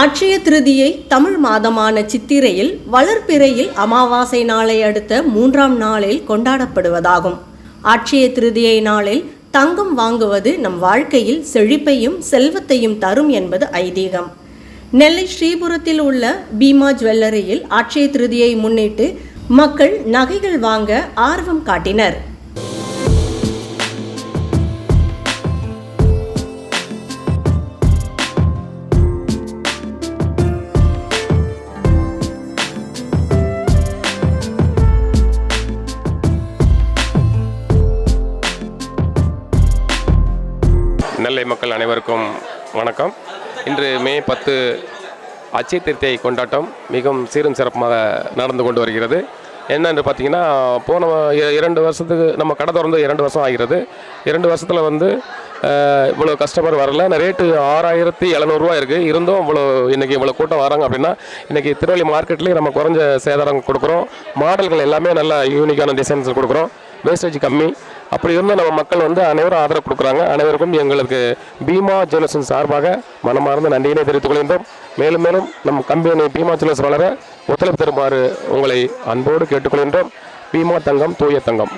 அட்சய திருதியை தமிழ் மாதமான சித்திரையில் வளர்ப்பிறையில் அமாவாசை நாளை அடுத்த மூன்றாம் நாளில் கொண்டாடப்படுவதாகும். அட்சய திருதியை நாளில் தங்கம் வாங்குவது நம் வாழ்க்கையில் செழிப்பையும் செல்வத்தையும் தரும் என்பது ஐதீகம். நெல்லை ஸ்ரீபுரத்தில் உள்ள பீமா ஜுவல்லரியில் அட்சய திருதியை முன்னிட்டு மக்கள் நகைகள் வாங்க ஆர்வம் காட்டினர். நெல்லை மக்கள் அனைவருக்கும் வணக்கம். இன்று மே பத்து அச்சய திருத்தை கொண்டாட்டம் மிகவும் சீரும் சிறப்புமாக நடந்து கொண்டு வருகிறது. என்னென்று பார்த்தீங்கன்னா போன இ- இரண்டு வருஷத்துக்கு நம்ம கடை திறந்து இரண்டு வருஷம் ஆகிறது. இரண்டு வருஷத்தில் வந்து இவ்வளோ கஸ்டமர் வரல. ரேட்டு ஆறாயிரத்தி எழுநூறுவா இருக்குது இருந்தும் இவ்வளோ இன்றைக்கி இவ்வளோ கூட்டம் வராங்க அப்படின்னா இன்றைக்கி திருவள்ளி மார்க்கெட்லேயும் நம்ம குறைஞ்ச சேதாரம் கொடுக்குறோம். மாடல்கள் எல்லாமே நல்லா யூனிக்கான டிசைன்ஸ் கொடுக்குறோம். வேஸ்டேஜ் கம்மி. அப்படி இருந்தும் நம்ம மக்கள் வந்து அனைவரும் ஆதரவு கொடுக்குறாங்க. அனைவருக்கும் எங்களுக்கு பீமா ஜுவல்லர்ஸின் சார்பாக மனமார்ந்த நன்றியினை தெரிவித்துக் கொள்கின்றோம். மேலும் மேலும் நம் கம்பெனி பீமா ஜுவல்லர்ஸ் வளர ஒத்துழைப்பு தருமாறு உங்களை அன்போடு கேட்டுக்கொள்கின்றோம். பீமா தங்கம் தூய தங்கம்.